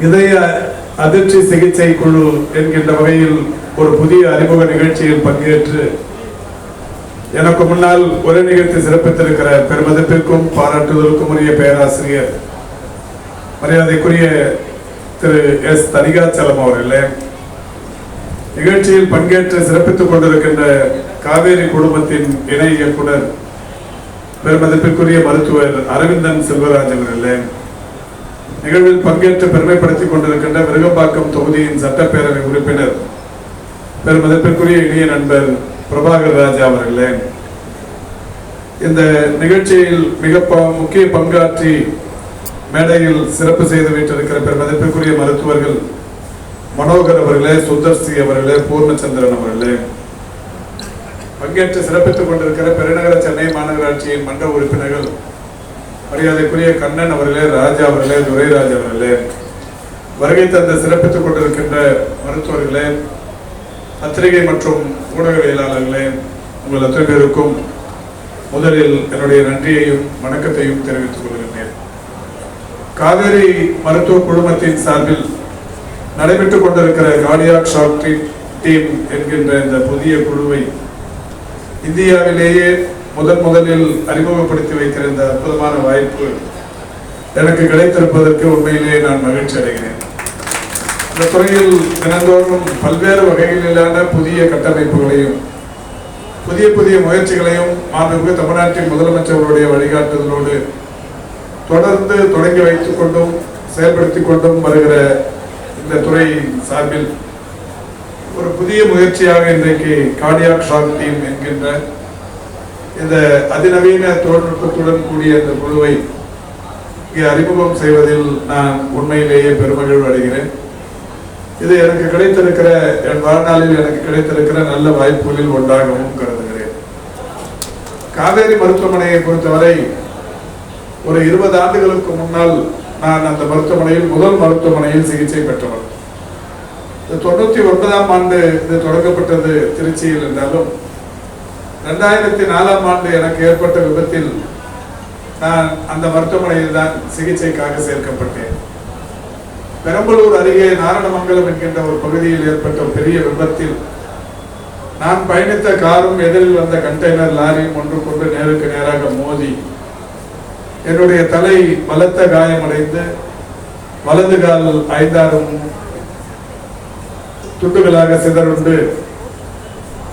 இதய அதிர்ச்சி சிகிச்சை குழு என்கின்ற வகையில் ஒரு புதிய அறிமுக நிகழ்ச்சியில் பங்கேற்று எனக்கு முன்னால் உரை நிகழ்த்தி சிறப்பித்திருக்கிற பெருமதிப்பிற்கும் பாராட்டுதலுக்கும் உரிய பேராசிரியர் மரியாதைக்குரிய திரு எஸ். தனிகாச்சலம் அவர்களே. நிகழ்ச்சியில் பங்கேற்று சிறப்பித்துக் கொண்டிருக்கின்ற காவேரி குடும்பத்தின் இணை இயக்குனர் பெருமதிப்பிற்குரிய மருத்துவர் அரவிந்தன் செல்வராஜ் அவர்களே. நிகழ்வில் பங்கேற்று பெருமைப்படுத்திக் கொண்டிருக்கின்ற விருகம்பாக்கம் தொகுதியின் சட்டப்பேரவை உறுப்பினர் பெருமதிப்பிற்குரிய இணைய நண்பர் பிரபாகர் ராஜா அவர்களே இந்த நிகழ்ச்சியில் மிக முக்கிய பங்காற்றி மேடையில் சிறப்பு செய்து வைத்திருக்கிற பெருமதிப்பிற்குரிய மருத்துவர்கள் மனோகர் அவர்களே சுந்தர்சி அவர்களே பூர்ணச்சந்திரன் அவர்களே பங்கேற்று சிறப்பித்துக் கொண்டிருக்கிற பெருநகர சென்னை மாநகராட்சியின் மன்ற உறுப்பினர்கள் மரியாதைக்குரிய கண்ணன் அவர்களே ராஜா அவர்களே துரைராஜ் அவர்களே வருகை தந்த சிறப்பித்துக் கொண்டிருக்கின்ற மருத்துவர்களே பத்திரிகை மற்றும் ஊடகவியலாளர்களே உங்கள் அத்தனை பேருக்கும் முதலில் என்னுடைய நன்றியையும் வணக்கத்தையும் தெரிவித்துக் கொள்கின்றேன். காவேரி மருத்துவ குழுமத்தின் சார்பில் நடைபெற்றுக் கொண்டிருக்கிற கார்டியாக் ஷாக் டீம் என்கின்ற இந்த புதிய குழுவை இந்தியாவிலேயே முதன் முதலில் அறிமுகப்படுத்தி வைக்கிற இந்த அற்புதமான வாய்ப்பு எனக்கு கிடைத்திருப்பதற்கு உண்மையிலேயே நான் மகிழ்ச்சி அடைகிறேன். இந்த துறையில் தினந்தோறும் பல்வேறு வகைகளிலான புதிய கட்டமைப்புகளையும் புதிய புதிய முயற்சிகளையும் மாண்புமிகு தமிழ்நாட்டின் முதலமைச்சர்களுடைய வழிகாட்டுதலோடு தொடர்ந்து தொடங்கி வைத்துக் கொண்டும் செயல்படுத்திக் கொண்டும் வருகிற இந்த துறை சார்பில் ஒரு புதிய முயற்சியாக இன்றைக்கு கார்டியாக் ஷாக் டீம் என்கின்ற இந்த அதிநவீன தொழில்நுட்பத்துடன் கூடிய இந்த குழுவை இங்கே அறிமுகம் செய்வதில் நான் உண்மையிலேயே பெருமகிழ்வு அடைகிறேன். இது எனக்கு கிடைத்திருக்கிற என் வாழ்நாளில் எனக்கு கிடைத்திருக்கிற நல்ல வாய்ப்புகளில் ஒன்றாகவும் கருதுகிறேன். காவேரி மருத்துவமனையை பொறுத்தவரை ஒரு இருபது ஆண்டுகளுக்கு முன்னால் நான் அந்த மருத்துவமனையில் முதல் மருத்துவமனையில் சிகிச்சை பெற்றவர் தொண்ணூத்தி ஒன்பதாம் ஆண்டு இது தொடங்கப்பட்டது திருச்சியில் என்றாலும் ரெண்டாயிரத்தி நாலாம் ஆண்டு எனக்கு ஏற்பட்ட விபத்தில் நான் அந்த மருத்துவமனையில் தான் சிகிச்சைக்காக சேர்க்கப்பட்டேன். பெரம்பலூர் அருகே நாரணமங்கலம் என்கின்ற ஒரு பகுதியில் ஏற்பட்ட பெரிய விபத்தில் நான் பயணித்த காரும் எதிரில் வந்த கண்டெய்னர் லாரியும் ஒன்று கொண்டு நேருக்கு நேராக மோதி என்னுடைய தலை பலத்த காயமடைந்து வலது கால் ஐந்தாறும் துண்டுகளாக சிதறுண்டு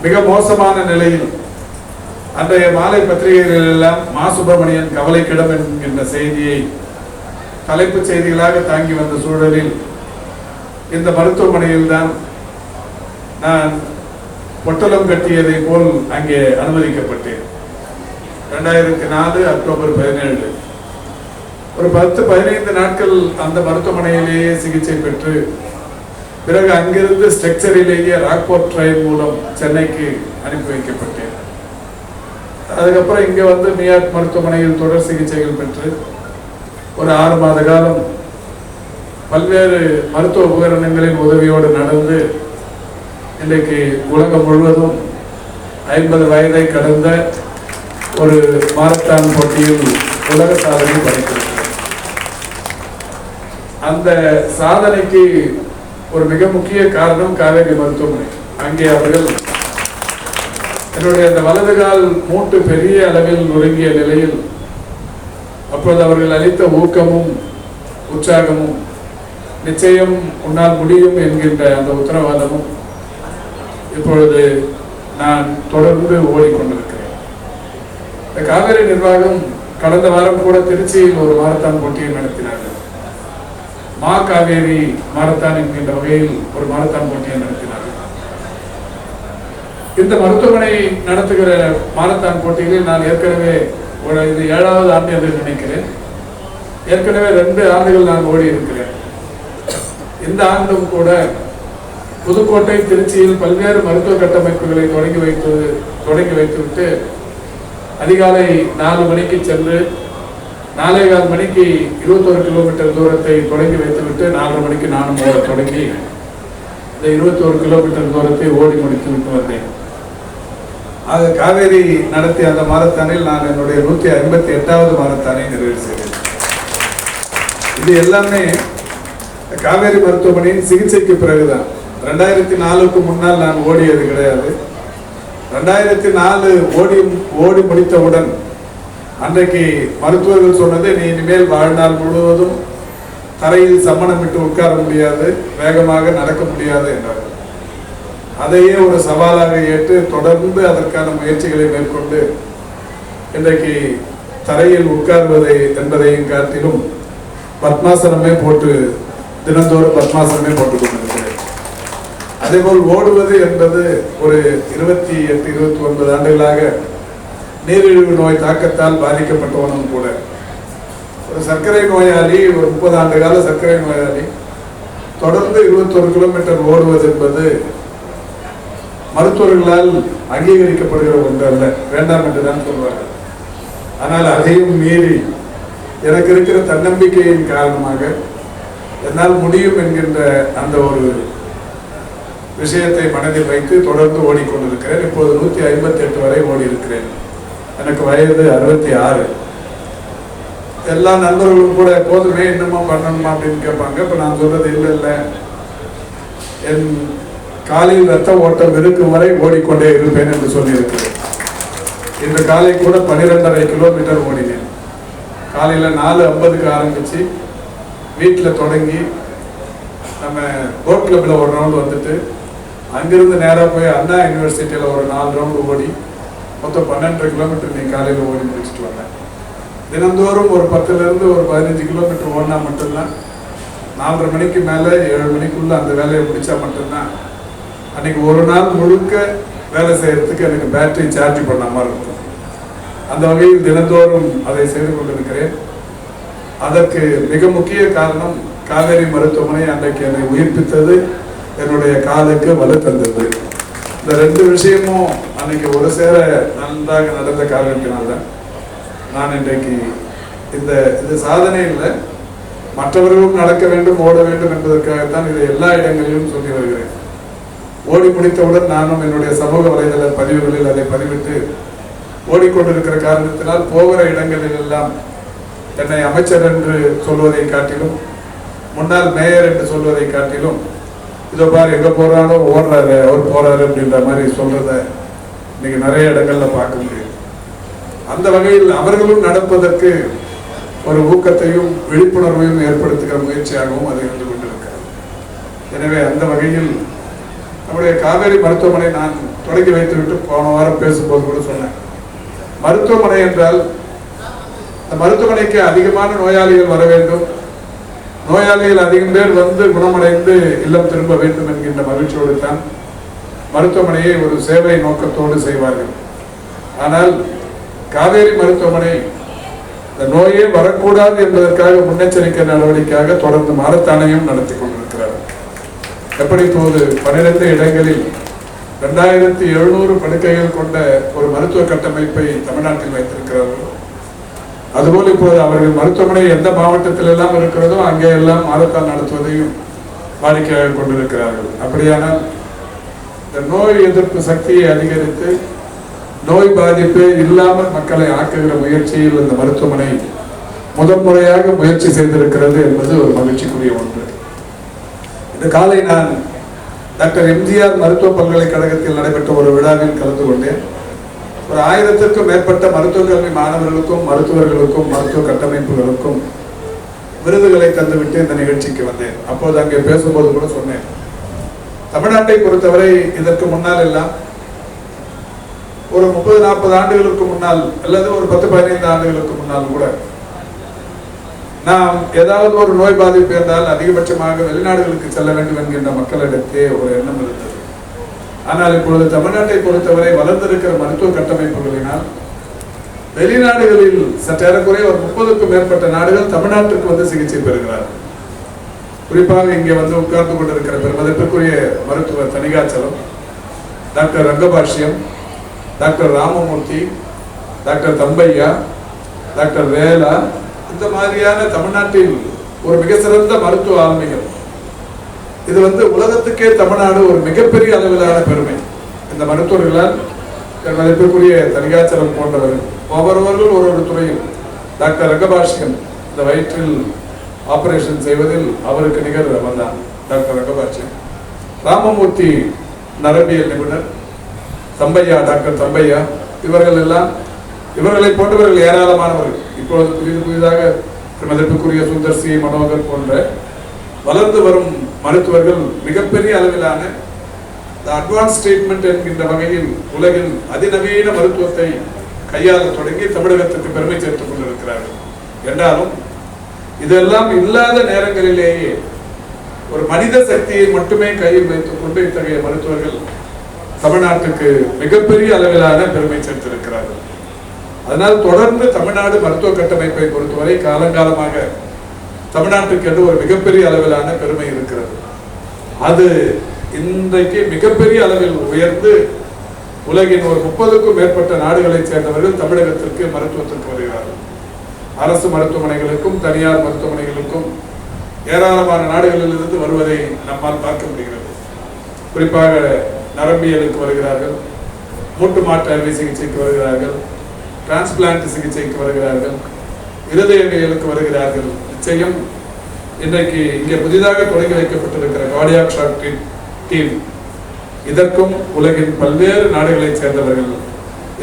மிக மோசமான நிலையில் அன்றைய மாலை பத்திரிகைகள் எல்லாம் மா சுப்பிரமணியன் கவலைக்கிடம் என்கின்ற செய்தியை தலைப்புச் செய்திகளாக தாங்கி வந்த சூழலில் இந்த மருத்துவமனையில் தான் நான் பொட்டலம் கட்டியதை போல் அங்கே அனுமதிக்கப்பட்டேன். ரெண்டாயிரத்தி நாலு அக்டோபர் பதினேழு. ஒரு பத்து பதினைந்து நாட்கள் அந்த மருத்துவமனையிலேயே சிகிச்சை பெற்று பிறகு அங்கிருந்து ஸ்ட்ரக்சரிலேயே ராக்போர்ட் ட்ரெயின் மூலம் சென்னைக்கு அனுப்பி வைக்கப்பட்டேன். அதுக்கப்புறம் இங்கே வந்து மியாட் மருத்துவமனையில் தொடர் சிகிச்சைகள் பெற்று ஒரு ஆறு மாத காலம் பல்வேறு மருத்துவ உபகரணங்களின் உதவியோடு நடந்து இன்றைக்கு உலகம் முழுவதும் ஐம்பது வயதை கடந்த ஒரு மாரத்தான் போட்டியில் உலக சாதனை படைத்திருக்கிறேன் அந்த சாதனைக்கு ஒரு மிக முக்கிய காரணம் காவேரி மருத்துவமனை. அங்கே அவர்கள் என்னுடைய அந்த வலது கால் மூட்டு பெரிய அளவில் நொறுங்கிய நிலையில் அப்போது அவர்கள் அளித்த ஊக்கமும் உற்சாகமும் நிச்சயம் உன்னால் முடியும் என்கின்ற அந்த உத்தரவாதமும் இப்பொழுது நான் தொடர்ந்து ஓடிக்கொண்டிருக்கிறேன். இந்த காவேரி நிர்வாகம் கடந்த வாரம் கூட திருச்சியில் ஒரு மாரத்தான் போட்டியை நடத்தினார்கள். மா காவேரி மாரத்தான் என்கின்ற வகையில் ஒரு மாரத்தான் போட்டியை நடத்தினார்கள். இந்த மருத்துவமனை நடத்துகிற மாரத்தான் போட்டிகளில் நான் ஏற்கனவே ஒரு இது ஏழாவது ஆண்டு என்று நினைக்கிறேன். ஏற்கனவே ரெண்டு ஆண்டுகள் நான் ஓடி இருக்கிறேன். இந்த ஆண்டும் கூட புதுக்கோட்டை திருச்சியில் பல்வேறு மருத்துவ கட்டமைப்புகளை தொடங்கி வைத்து தொடங்கி வைத்துவிட்டு அதிகாலை நாலு மணிக்கு சென்று நாலே கால் மணிக்கு இருபத்தோரு கிலோமீட்டர் தூரத்தை தொடங்கி வைத்துவிட்டு நாலரை மணிக்கு நானும் தொடங்கி இந்த இருபத்தோரு கிலோமீட்டர் தூரத்தை ஓடி முடித்து விட்டு வந்தேன். ஆக காவேரி நடத்திய அந்த மாரத்தானில் நான் என்னுடைய நூத்தி ஐம்பத்தி எட்டாவது மாரத்தானை நிறைவு செய்தேன். இது எல்லாமே காவேரி மருத்துவமனையின் சிகிச்சைக்கு பிறகுதான். ரெண்டாயிரத்தி நாலுக்கு முன்னால் நான் ஓடியது கிடையாது. ரெண்டாயிரத்தி நாலு ஓடி ஓடி முடித்தவுடன் அன்றைக்கு மருத்துவர்கள் சொன்னது நீ இனிமேல் வாழ்நாள் முழுவதும் தரையில் சம்மணமிட்டு உட்கார முடியாது வேகமாக நடக்க முடியாது என்றார். அதையே ஒரு சவாலாக ஏற்று தொடர்ந்து அதற்கான முயற்சிகளை மேற்கொண்டு இன்றைக்கு தரையில் உட்கார்வதை என்பதையும் காட்டிலும் பத்மாசனமே போட்டு தினந்தோறும் பத்மாசனமே போட்டுக் கொண்டிருக்கிறேன். அதேபோல் ஓடுவது என்பது ஒரு இருபத்தி எட்டு இருபத்தி ஒன்பது ஆண்டுகளாக நீரிழிவு நோய் தாக்கத்தால் பாதிக்கப்பட்டவனும் கூட. ஒரு சர்க்கரை நோயாளி ஒரு முப்பது ஆண்டு கால சர்க்கரை நோயாளி தொடர்ந்து இருபத்தொரு கிலோமீட்டர் ஓடுவது என்பது மருத்துவர்களால் அங்கீகரிக்கப்படுகிற ஒன்று அல்ல. வேண்டாம் என்று தான் சொல்வார்கள். ஆனால் அதையும் மீறி எனக்கு இருக்கிற தன்னம்பிக்கையின் காரணமாக என்னால் முடியும் என்கின்ற அந்த ஒரு விஷயத்தை மனதில் வைத்து தொடர்ந்து ஓடிக்கொண்டிருக்கிறேன். இப்போது நூற்றி ஐம்பத்தி எட்டு வரை ஓடி இருக்கிறேன் எனக்கு வயது அறுபத்தி ஆறு. எல்லா நண்பர்களும் கூட எப்போதுமே என்னமோ பண்ணணுமா? அப்படின்னு கேட்பாங்க. இப்போ நான் சொல்றது இல்லை இல்லை என் காலில் ரத்த ஓட்டம் இருக்கும் வரை ஓடிக்கொண்டே இருப்பேன் என்று சொல்லியிருக்கிறேன். இன்று காலை கூட பன்னிரெண்டரை கிலோமீட்டர் ஓடினேன். காலையில் நாலு ஐம்பதுக்கு ஆரம்பிச்சு வீட்டில் தொடங்கி நம்ம போட் கிளப்பில் ஒரு ரவுண்டு வந்துட்டு அங்கிருந்து நேராக போய் அண்ணா யூனிவர்சிட்டியில் ஒரு நாலு ரவுண்டு ஓடி மொத்தம் பன்னெண்டரை கிலோமீட்டர் நீ காலையில் ஓடி முடிச்சுட்டு வந்தேன். தினந்தோறும் ஒரு பத்துலேருந்து ஒரு பதினஞ்சு கிலோமீட்டர் ஓடினா மட்டும்தான் நாலரை மணிக்கு மேலே ஏழு மணிக்குள்ளே அந்த வேலையை முடிச்சா மட்டும்தான் அன்னைக்கு ஒரு நாள் முழுக்க வேலை செய்யறதுக்கு எனக்கு பேட்டரி சார்ஜ் பண்ண மாதிரி இருக்கும். அந்த வகையில் தினந்தோறும் அதை செய்து கொண்டிருக்கிறேன். அதற்கு மிக முக்கிய காரணம் காவேரி மருத்துவமனை அன்றைக்கு என்னை உயிர்ப்பித்தது என்னுடைய காலுக்கு வலு தந்தது. இந்த ரெண்டு விஷயமும் அன்னைக்கு ஒரு சேர நன்றாக நடந்த காரணத்தினால நான் இன்றைக்கு இந்த இது சாதனை இல்லை மற்றவர்களும் நடக்க வேண்டும் ஓட வேண்டும் என்பதற்காகத்தான் இதை எல்லா இடங்களிலும் சொல்லி வருகிறேன். ஓடி முடித்தவுடன் நானும் என்னுடைய சமூக வலைதள பதிவுகளில் அதை பதிவிட்டு ஓடிக்கொண்டிருக்கிற காரணத்தினால் போகிற இடங்களில் எல்லாம் என்னை அமைச்சர் என்று சொல்வதை காட்டிலும் முன்னாள் மேயர் என்று சொல்வதை காட்டிலும் இதோ பாரு எங்க போறாரோ ஓடுறாரு அவர் போறாரு அப்படின்ற மாதிரி சொல்றத இன்னைக்கு நிறைய இடங்கள்ல பார்க்க முடியும் அந்த வகையில் அவர்களும் நடப்பதற்கு ஒரு ஊக்கத்தையும் விழிப்புணர்வையும் ஏற்படுத்துகிற முயற்சியாகவும் அது இருந்து கொண்டிருக்கிறது. எனவே அந்த வகையில் நம்முடைய காவேரி மருத்துவமனை நான் தொடங்கி வைத்துவிட்டு போன வாரம் பேசும்போது கூட சொன்னேன். மருத்துவமனை என்றால் இந்த மருத்துவமனைக்கு அதிகமான நோயாளிகள் வர வேண்டும். நோயாளிகள் அதிகம் பேர் வந்து குணமடைந்து இல்லம் திரும்ப வேண்டும் என்கின்ற மகிழ்ச்சியோடு தான் மருத்துவமனையை ஒரு சேவை நோக்கத்தோடு செய்வார்கள். ஆனால் காவேரி மருத்துவமனை இந்த நோயே வரக்கூடாது என்பதற்காக முன்னெச்சரிக்கை நடவடிக்கையாக தொடர்ந்து மாரத்தானையும் நடத்தி கொண்டிருக்கிறார் எப்படி இப்போது பன்னிரண்டு இடங்களில் ரெண்டாயிரத்தி எழுநூறு படுக்கைகள் கொண்ட ஒரு மருத்துவ கட்டமைப்பை தமிழ்நாட்டில் வைத்திருக்கிறார்களோ? அதுபோல் இப்போது அவர்கள் மருத்துவமனை எந்த மாவட்டத்தில் எல்லாம் இருக்கிறதோ அங்கே எல்லாம் மாதத்தான் நடத்துவதையும் வாடிக்கையாக கொண்டிருக்கிறார்கள். அப்படியானால் இந்த நோய் எதிர்ப்பு சக்தியை அதிகரித்து நோய் பாதிப்பு இல்லாமல் மக்களை ஆக்குகிற முயற்சியில் இந்த மருத்துவமனை முதன்முறையாக முயற்சி செய்திருக்கிறது என்பது ஒரு மகிழ்ச்சிக்குரிய ஒன்று. இந்த காலை நான் டாக்டர் எம்ஜிஆர் மருத்துவ பல்கலைக்கழகத்தில் நடைபெற்ற ஒரு விழாவில் கலந்து கொண்டேன். ஒரு ஆயிரத்திற்கும் மேற்பட்ட மருத்துவக் கல்வி மாணவர்களுக்கும் மருத்துவர்களுக்கும் மருத்துவ கட்டமைப்புகளுக்கும் விருதுகளை தந்துவிட்டு இந்த நிகழ்ச்சிக்கு வந்தேன். அப்போது அங்கே பேசும்போது கூட சொன்னேன். தமிழ்நாட்டை பொறுத்தவரை இதற்கு முன்னால் எல்லாம் ஒரு முப்பது நாற்பது ஆண்டுகளுக்கு முன்னால் அல்லது ஒரு பத்து பதினைந்து ஆண்டுகளுக்கு முன்னால் கூட நாம் ஏதாவது ஒரு நோய் பாதிப்பு இருந்தால் அதிகபட்சமாக வெளிநாடுகளுக்கு செல்ல வேண்டும் என்கின்ற மக்களிடத்தே ஒரு எண்ணம் இருந்தது. ஆனால் இப்பொழுது தமிழ்நாட்டை பொறுத்தவரை வளர்ந்திருக்கிற மருத்துவ கட்டமைப்புகளினால் வெளிநாடுகளில் சற்றேறக்குறைய ஒரு முப்பதுக்கும் மேற்பட்ட நாடுகள் தமிழ்நாட்டுக்கு வந்து சிகிச்சை பெறுகிறார்கள். குறிப்பாக இங்கே வந்து உட்கார்ந்து கொண்டிருக்கிற பெருமதிப்பிற்குரிய மருத்துவர் Thanikachalam doctor Rangabashyam doctor Ramamurthy doctor Thambiah doctor Vela இந்த மாதிரியான தமிழ்நாட்டில் ஒரு மிக சிறந்த மருத்துவ ஆளுமைகள். இது வந்து உலகத்துக்கே தமிழ்நாடு ஒரு மிகப்பெரிய அளவிலான பெருமை. இந்த மருத்துவர்களால் மதிப்பிற்குரிய தனிகாச்சலம் போன்றவர்கள் ஒவ்வொருவர்கள் ஒரு ஒரு துறையில். டாக்டர் ரங்கபாஷ்யம் இந்த வயிற்றில் ஆபரேஷன் செய்வதில் அவருக்கு நிகர் வந்தான் டாக்டர் ரங்கபாட்சி ராமமூர்த்தி நரம்பியல் நிபுணர் தம்பையா டாக்டர் தம்பையா இவர்கள் எல்லாம் இவர்களை போன்றவர்கள் ஏராளமானவர்கள். இப்பொழுது புதிது புதிதாக மதிப்புக்குரிய சுந்தர் சி. மனோகர் போன்ற வளர்ந்து வரும் மருத்துவர்கள் மிகப்பெரிய அளவிலான அட்வான்ஸ் ட்ரீட்மெண்ட் என்கின்ற வகையில் உலகில் அதிநவீன மருத்துவத்தை கையாள தொடங்கி தமிழகத்துக்கு பெருமை சேர்த்துக் கொண்டிருக்கிறார்கள். என்றாலும் இதெல்லாம் இல்லாத நேரங்களிலேயே ஒரு மனித சக்தியை மட்டுமே கையில் வைத்துக் கொண்டு இத்தகைய மருத்துவர்கள் தமிழ்நாட்டுக்கு மிகப்பெரிய அளவிலான பெருமை சேர்த்திருக்கிறார்கள். அதனால் தொடர்ந்து தமிழ்நாடு மருத்துவ கட்டமைப்பை பொறுத்தவரை காலங்காலமாக தமிழ்நாட்டுக்கு என்று ஒரு மிகப்பெரிய அளவிலான பெருமை இருக்கிறது. அது இன்றைக்கு மிகப்பெரிய அளவில் உயர்ந்து உலகின் ஒரு முப்பதுக்கும் மேற்பட்ட நாடுகளைச் சேர்ந்தவர்கள் தமிழகத்திற்கு மருத்துவத்திற்கு வருகிறார்கள். அரசு மருத்துவமனைகளுக்கும் தனியார் மருத்துவமனைகளுக்கும் ஏராளமான நாடுகளிலிருந்து வருவதை நம்மால் பார்க்க முடிகிறது. குறிப்பாக நரம்பியலுக்கு வருகிறார்கள் மூட்டு மாற்று அறுவை சிகிச்சைக்கு வருகிறார்கள் டிரான்ஸ்பிளான்ட் சிகிச்சைக்கு வருகிறார்கள் இருதயவியலுக்கு வருகிறார்கள். நிச்சயம் இன்றைக்கு இங்கே புதிதாக தொடங்கி வைக்கப்பட்டிருக்கிற கார்டியாக் ஷாக் டீம் இதற்கும் உலகின் பல்வேறு நாடுகளைச் சேர்ந்தவர்கள்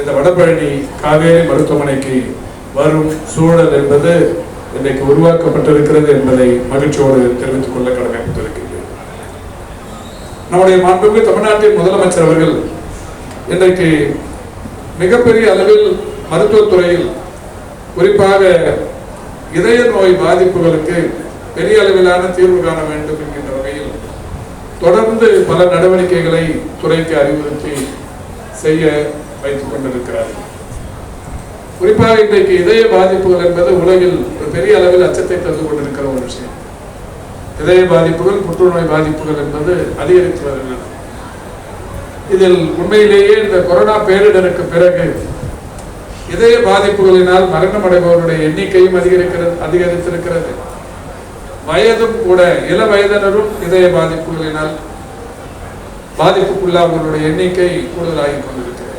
இந்த வடபழனி காவேரி மருத்துவமனைக்கு வரும் சூழல் என்பது இன்றைக்கு உருவாக்கப்பட்டிருக்கிறது என்பதை மகிழ்ச்சியோடு தெரிவித்துக் கொள்ள கடமைப்பட்டிருக்கின்றேன். நம்முடைய மாண்புமிகு தமிழ்நாட்டின் முதலமைச்சர் அவர்கள் இன்றைக்கு மிகப்பெரிய அளவில் மருத்துவத்துறையில் குறிப்பாக இதய நோய் பாதிப்புகளுக்கு பெரிய அளவிலான தீர்வு காண வேண்டும் என்கின்ற வகையில் தொடர்ந்து பல நடவடிக்கைகளை துறைக்கு அறிவுறுத்தி செய்ய வைத்துக் கொண்டிருக்கிறார்கள். குறிப்பாக இன்றைக்கு இதய பாதிப்புகள் என்பது உலகில் ஒரு பெரிய அளவில் அச்சத்தை தந்து கொண்டிருக்கிற ஒரு விஷயம். இதய பாதிப்புகள் புற்றுநோய் பாதிப்புகள் என்பது அதிகரித்து வருகிறது. இதில் உண்மையிலேயே இந்த கொரோனா பேரிடருக்கு பிறகு இதய பாதிப்புகளினால் மரணம் அடைபவருடைய எண்ணிக்கையும் அதிகரிக்கிறது அதிகரித்திருக்கிறது. வயதும் கூட இள வயதினரும் இதய பாதிப்புகளினால் பாதிப்புக்குள்ளாவர்களுடைய எண்ணிக்கை கூடுதலாகி கொண்டிருக்கிறது.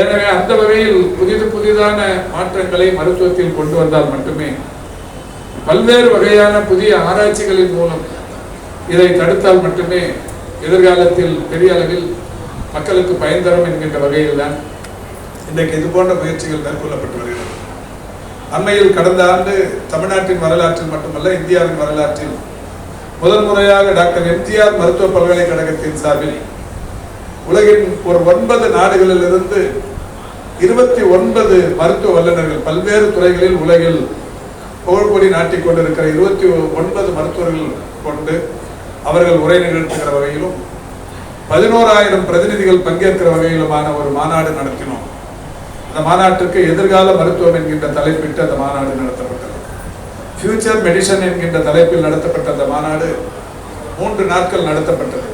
எனவே அந்த வகையில் புதிது புதிதான மாற்றங்களை மருத்துவத்தில் கொண்டு வந்தால் மட்டுமே பல்வேறு வகையான புதிய ஆராய்ச்சிகளின் மூலம் இதை தடுத்தால் மட்டுமே எதிர்காலத்தில் பெரிய அளவில் மக்களுக்கு பயன் தரும் என்கின்ற வகையில்தான் இன்றைக்கு இது போன்ற முயற்சிகள் மேற்கொள்ளப்பட்டு வருகிறது. அண்மையில் கடந்த ஆண்டு தமிழ்நாட்டின் வரலாற்றில் மட்டுமல்ல இந்தியாவின் வரலாற்றில் முதல் முறையாக டாக்டர் எம்ஜிஆர் மருத்துவ பல்கலைக்கழகத்தின் சார்பில் உலகின் ஒரு ஒன்பது நாடுகளிலிருந்து இருபத்தி ஒன்பது மருத்துவ வல்லுநர்கள் பல்வேறு துறைகளில் உலகில் புகழ்கொடி நாட்டிக் கொண்டிருக்கிற இருபத்தி ஒன்பது மருத்துவர்கள் கொண்டு அவர்கள் உரை நிகழ்த்துகிற வகையிலும் பதினோராயிரம் பிரதிநிதிகள் பங்கேற்கிற வகையிலுமான ஒரு மாநாடு நடத்தினோம். அந்த மாநாட்டிற்கு எதிர்கால மருத்துவம் என்கின்ற தலைப்பிட்டு அந்த மாநாடு நடத்தப்பட்டது. ஃபியூச்சர் மெடிசன் என்கின்ற தலைப்பில் நடத்தப்பட்ட அந்த மாநாடு மூன்று நாட்கள் நடத்தப்பட்டது.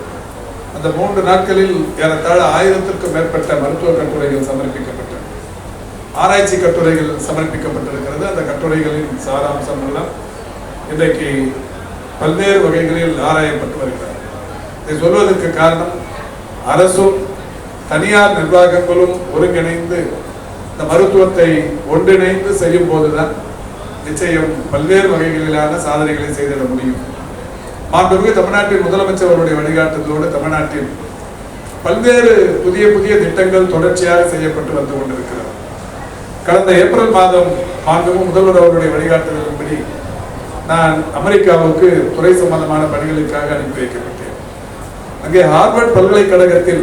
அந்த மூன்று நாட்களில் ஏறத்தாழ ஆயிரத்திற்கும் மேற்பட்ட மருத்துவ கட்டுரைகள் சமர்ப்பிக்கப்பட்டது ஆராய்ச்சி கட்டுரைகள் சமர்ப்பிக்கப்பட்டிருக்கிறது. அந்த கட்டுரைகளின் சாராம்சம் எல்லாம் இன்றைக்கு பல்வேறு வகைகளில் ஆராயப்பட்டு வருகிறது. இதை சொல்வதற்கு காரணம் அரசும் தனியார் நிர்வாகங்களும் ஒருங்கிணைந்து இந்த மருத்துவத்தை ஒன்றிணைந்து செய்யும் போதுதான் நிச்சயம் பல்வேறு வகைகளிலான சாதனைகளை செய்திட முடியும். மாண்புமிகு தமிழ்நாட்டின் முதலமைச்சர் அவருடைய வழிகாட்டுதலோடு தமிழ்நாட்டில் பல்வேறு புதிய புதிய திட்டங்கள் தொடர்ச்சியாக செய்யப்பட்டு வந்து கொண்டிருக்கிறது. கடந்த ஏப்ரல் மாதம் மாண்புமிகு முதல்வர் அவருடைய வழிகாட்டுதலின்படி நான் அமெரிக்காவுக்கு துறை சம்பந்தமான பணிகளுக்காக அனுப்பி வைக்கப்பட்டேன். அங்கே ஹார்வர்ட் பல்கலைக்கழகத்தில்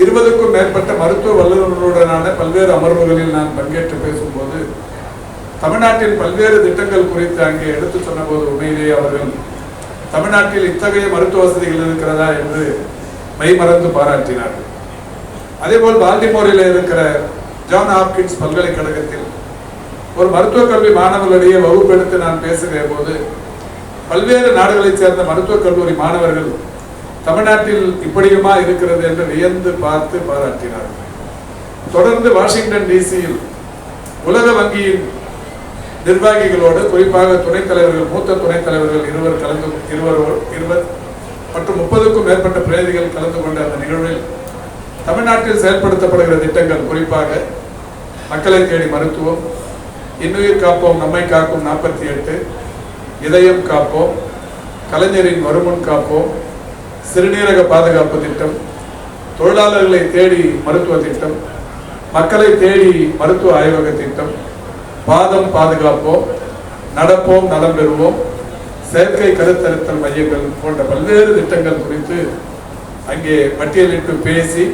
இருபதுக்கும் மேற்பட்ட மருத்துவ வல்லுநர்களுடனான பல்வேறு அமர்வுகளில் நான் பங்கேற்று பேசும்போது தமிழ்நாட்டின் பல்வேறு திட்டங்கள் குறித்து அங்கே எடுத்து சொன்னபோது உண்மையிலேயே அவர்கள் தமிழ்நாட்டில் இத்தகைய மருத்துவ வசதிகள் இருக்கிறதா? என்று மெய்மறந்து பாராட்டினார்கள். அதேபோல் பால்டிமோரில் இருக்கிற ஜான் ஹாப்கின்ஸ் பல்கலைக்கழகத்தில் ஒரு மருத்துவக் கல்வி மாணவர்களிடையே வகுப்பெடுத்து நான் பேசுகிற போது பல்வேறு நாடுகளைச் சேர்ந்த மருத்துவக் கல்லூரி மாணவர்கள் தமிழ்நாட்டில் இப்படியுமா இருக்கிறது என்று வியந்து பார்த்து பாராட்டினார்கள் தொடர்ந்து வாஷிங்டன் டிசியில் உலக வங்கியின் நிர்வாகிகளோடு குறிப்பாக துணைத் தலைவர்கள் மூத்த துணைத் தலைவர்கள் இருவர் கலந்து இருவர் இருவர் மற்றும் முப்பதுக்கும் மேற்பட்ட பிரதிகள் கலந்து கொண்ட அந்த நிகழ்வில் தமிழ்நாட்டில் செயல்படுத்தப்படுகிற திட்டங்கள் குறிப்பாக மக்களை தேடி மருத்துவம் இன்னுயிர் காப்போம் நம்மை காக்கும் நாற்பத்தி எட்டு இதயம் காப்போம் கலைஞரின் வருமுன் காப்போம் சிறுநீரக பாதுகாப்பு திட்டம் தொழிலாளர்களை தேடி மருத்துவ திட்டம் மக்களை தேடி மருத்துவ ஆய்வக திட்டம் பாதம் பாதுகாப்போம் நடப்போம் நலம் பெறுவோம் செயற்கை கருத்தருத்தல் மையங்கள் போன்ற பல்வேறு திட்டங்கள் குறித்து அங்கே பட்டியலிட்டு பேசி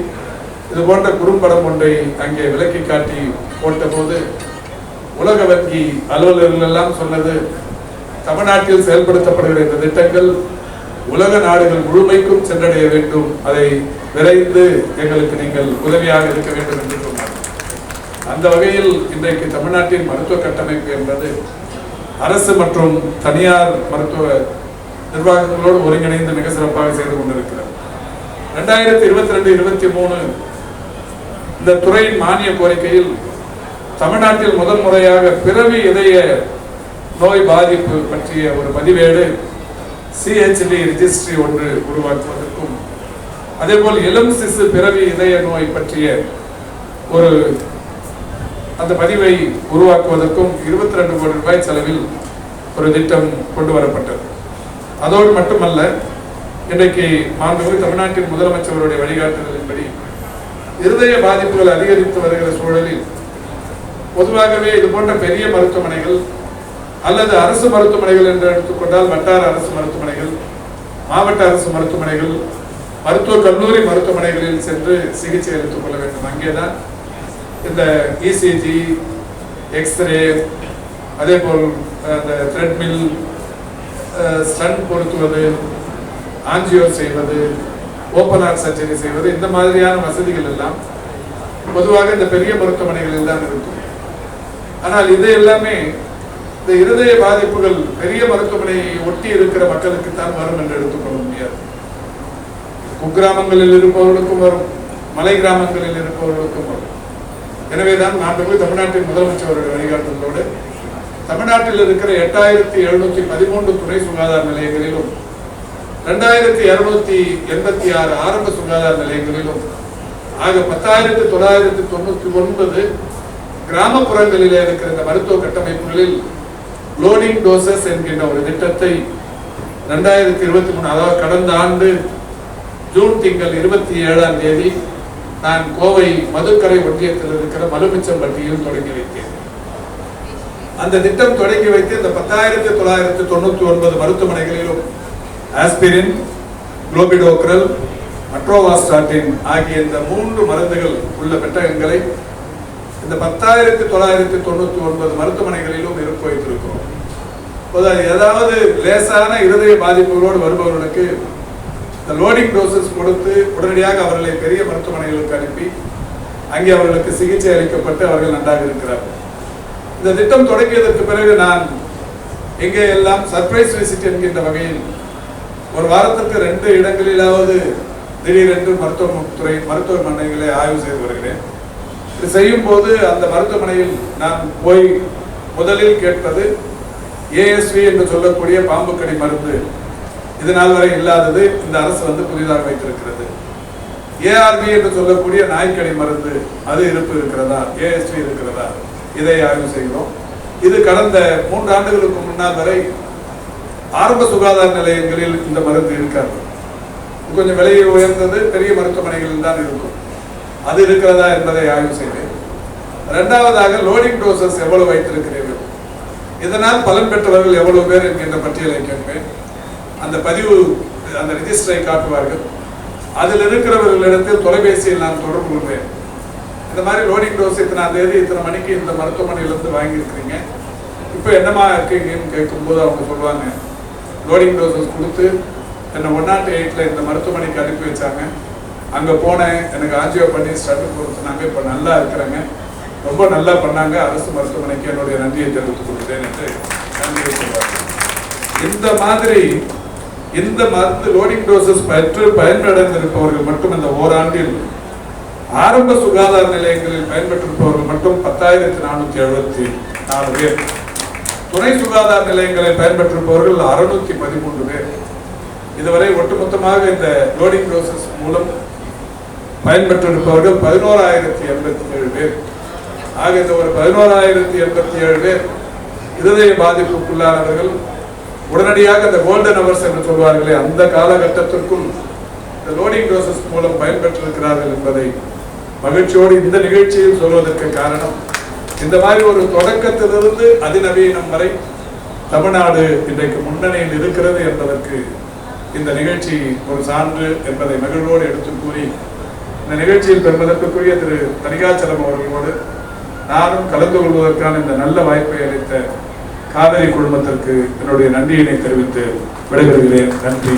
இது போன்ற குறும்படம் ஒன்றை அங்கே விலக்கி காட்டி போட்டபோது உலக வங்கி அலுவலர்கள் எல்லாம் சொன்னது தமிழ்நாட்டில் செயல்படுத்தப்படுகிற இந்த திட்டங்கள் உலக நாடுகள் முழுமைக்கும் சென்றடைய வேண்டும். அதை விரைந்து எங்களுக்கு நீங்கள் உதவியாக இருக்க வேண்டும் என்று சொன்னார். அந்த வகையில் இன்றைக்கு தமிழ்நாட்டின் மருத்துவ கட்டமைப்பு என்பது அரசு மற்றும் தனியார் மருத்துவ நிர்வாகங்களோடு ஒருங்கிணைந்து மிக சிறப்பாக செய்து கொண்டிருக்கிறது. ரெண்டாயிரத்தி இருபத்தி ரெண்டு இருபத்தி மூணு இந்த துறையின் மானிய கோரிக்கையில் தமிழ்நாட்டில் முதல் முறையாக பிறவி இதய நோய் பாதிப்பு பற்றிய ஒரு பதிவேடு சிஹெச்டி ரிஜிஸ்ட்ரி ஒன்று உருவாக்குவதற்கும் அதேபோல் இளம் சிசு பிறவி இதய நோய் பற்றிய ஒரு அந்த பதிவை உருவாக்குவதற்கும் இருபத்தி ரெண்டு கோடி ரூபாய் செலவில் ஒரு திட்டம் கொண்டு வரப்பட்டது. அதோடு மட்டுமல்ல இன்றைக்கு மாண்புமிகு தமிழ்நாட்டின் முதலமைச்சருடைய வழிகாட்டுதலின்படி இருதய பாதிப்புகள் அதிகரித்து வருகிற சூழலில் பொதுவாகவே இது போன்ற பெரிய மருத்துவமனைகள் அல்லது அரசு மருத்துவமனைகள் என்று எடுத்துக்கொண்டால் வட்டார அரசு மருத்துவமனைகள் மாவட்ட அரசு மருத்துவமனைகள் மருத்துவ கல்லூரி மருத்துவமனைகளில் சென்று சிகிச்சை எடுத்துக் கொள்ள வேண்டும். அங்கேதான் இந்த இசிஜி எக்ஸ்ரே அதே போல் அந்த த்ரெட்மில் ஸ்டன் பொருத்துவது ஆஞ்சியோ செய்வது ஓப்பன் ஹார்ட் சர்ஜரி செய்வது இந்த மாதிரியான வசதிகள் எல்லாம் பொதுவாக இந்த பெரிய மருத்துவமனைகளில் தான் இருக்கும். ஆனால் இது எல்லாமே இந்த இருதய பாதிப்புகள் பெரிய மருத்துவமனையை ஒட்டி இருக்கிற மக்களுக்குத்தான் வரும் என்று எடுத்துக்கொள்ள முடியாது. குக்கிராமங்களில் இருப்பவர்களுக்கும் வரும் மலை கிராமங்களில் இருப்பவர்களுக்கும் வரும். எனவேதான் மாண்புமிகு தமிழ்நாட்டின் முதலமைச்சருடைய வழிகாட்டுதலோடு தமிழ்நாட்டில் இருக்கிற எட்டாயிரத்தி எழுநூத்தி பதிமூன்று துணை சுகாதார நிலையங்களிலும் ரெண்டாயிரத்தி இருநூத்தி எண்பத்தி ஆறு ஆரம்ப சுகாதார நிலையங்களிலும் ஆக பத்தாயிரத்தி தொள்ளாயிரத்தி தொண்ணூத்தி ஒன்பது கிராமப்புறங்களிலே இருக்கிற இந்த மருத்துவ கட்டமைப்புகளில் லோடிங் டோசஸ் என்கின்ற ஒரு திட்டத்தை ரெண்டாயிரத்தி இருபத்தி மூணு அதாவது கடந்த ஆண்டு ஜூன் திங்கள் இருபத்தி ஏழாம் தேதி நான் கோவை மதுக்கரை ஒன்றியத்தில் இருக்கிற மலுமிச்சம்பட்டியில் தொடங்கி வைத்தேன். அந்த திட்டம் தொடங்கி வைத்து இந்த பத்தாயிரத்தி தொள்ளாயிரத்தி தொண்ணூத்தி ஒன்பது மருத்துவமனைகளிலும் ஆஸ்பிரின் குளோபிடோக்ரல் மட்ரோவாஸ்டாட்டின் ஆகிய இந்த மூன்று மருந்துகள் உள்ள பெட்டகங்களை இந்த பத்தாயிரத்தி தொள்ளாயிரத்தி தொண்ணூத்தி ஒன்பது மருத்துவமனைகளிலும் இருப்பு வைத்திருக்கிறோம். ஏதாவது லேசான இருதய பாதிப்புகளோடு வருபவர்களுக்கு இந்த லோடிங் டோசஸ் கொடுத்து உடனடியாக அவர்களை பெரிய மருத்துவமனைகளுக்கு அனுப்பி அங்கே அவர்களுக்கு சிகிச்சை அளிக்கப்பட்டு அவர்கள் நன்றாக இருக்கிறார்கள். இந்த திட்டம் தொடங்கியதற்கு பிறகு நான் எங்கே எல்லாம் சர்ப்ரைஸ் விசிட் என்கின்ற வகையில் ஒரு வாரத்திற்கு ரெண்டு இடங்களிலாவது திடீரென்று மருத்துவத்துறை மருத்துவமனைகளை ஆய்வு செய்து வருகிறேன். இது செய்யும் போது அந்த மருத்துவமனையில் நான் போய் முதலில் கேட்பது ஏஎஸ்வி என்று சொல்லக்கூடிய பாம்பு கடி மருந்து இது நாள் வரை இல்லாதது இந்த அரசு வந்து புதிதாக வைத்திருக்கிறது. ஏஆர்பி என்று சொல்லக்கூடிய நாய்க்கடி மருந்து அது இருப்பு இருக்கிறதா? ஏஎஸ்வி இருக்கிறதா? இதை ஆய்வு செய்கிறோம். இது கடந்த மூன்று ஆண்டுகளுக்கு முன்னால் வரை ஆரம்ப சுகாதார நிலையங்களில் இந்த மருந்து இருக்காது. கொஞ்சம் விலையை உயர்ந்தது பெரிய மருத்துவமனைகளில் தான் இருக்கும். அது இருக்கிறதா என்பதை ஆய்வு செய்தேன் இரண்டாவதாக லோடிங் டோசஸ் எவ்வளவு வைத்திருக்கிறீர்கள் இதனால் பலன் பெற்றவர்கள் எவ்வளவு பேர் என்கின்ற பட்டியலை கேட்பேன். அந்த பதிவு அந்த ரிஜிஸ்டரை காட்டுவார்கள். அதில் இருக்கிறவர்களிடத்தில் தொலைபேசியில் நான் தொடர்பு கொள்வேன். இந்த மாதிரி லோடிங் டோஸ் இத்தனாம் தேதி இத்தனை மணிக்கு இந்த மருத்துவமனையிலேருந்து வாங்கியிருக்கிறீங்க. இப்போ என்னமா இருக்கீங்கன்னு கேட்கும்போது அவங்க சொல்லுவாங்க லோடிங் டோசஸ் கொடுத்து என்னை ஒன் நாட் எயிட்டில் இந்த மருத்துவமனைக்கு அனுப்பி வச்சாங்க. அங்கே போனேன் எனக்கு ஆஞ்சியோ பண்ணி ஸ்டட்டு கொடுத்துனாங்க இப்போ நல்லா இருக்கிறேங்க. ரொம்ப நல்லா பண்ணாங்க. அரசு மருத்துவமனைக்கு என்னுடைய நன்றியை தெரிவித்துக் கொள்கிறேன் என்று நன்றியை சொல்றாங்க இந்த மாதிரி இந்த மருந்து லோடிங் டோசஸ் பெற்று பயன்படைந்திருப்பவர்கள் மட்டும் இந்த ஓராண்டில் ஆரம்ப சுகாதார நிலையங்களில் பயன்பெற்றிருப்பவர்கள் மட்டும் பத்தாயிரத்தி நானூத்தி எழுபத்தி நாலு பேர். துணை சுகாதார நிலையங்களில் பயன்பெற்றிருப்பவர்கள் அறுநூத்தி பதிமூன்று பேர். இதுவரை ஒட்டுமொத்தமாக இந்த லோடிங் டோசஸ் மூலம் பயன்பெற்றிருப்பவர்கள் பதினோராயிரத்தி எண்பத்தி ஏழு பேர். ஆக இந்த ஒரு பதினோராயிரத்தி எண்பத்தி ஏழு பேர் இருதய பாதிப்புக்குள்ளானவர்கள் உடனடியாக இந்த கோல்டன் அவர்ஸ் என்று சொல்வார்களே அந்த காலகட்டத்திற்குள் இந்த லோடிங் டோசஸ் மூலம் பயன்பெற்றிருக்கிறார்கள் என்பதை மகிழ்ச்சியோடு இந்த நிகழ்ச்சியில் சொல்வதற்கு காரணம் இந்த மாதிரி ஒரு தொடக்கத்திலிருந்து அதிநவீனம் வரை தமிழ்நாடு இன்றைக்கு முன்னணியில் இருக்கிறது என்பதற்கு இந்த நிகழ்ச்சி ஒரு சான்று என்பதை மகிழ்வோடு எடுத்து கூறி இந்த நிகழ்ச்சியில் பெறுவதற்குரிய திரு தனிகாச்சலம் அவர்களோடு நானும் கலந்து கொள்வதற்கான இந்த நல்ல வாய்ப்பை அளித்த காவிரி குழுமத்திற்கு என்னுடைய நன்றியினை தெரிவித்து விடைபெறுகிறேன். நன்றி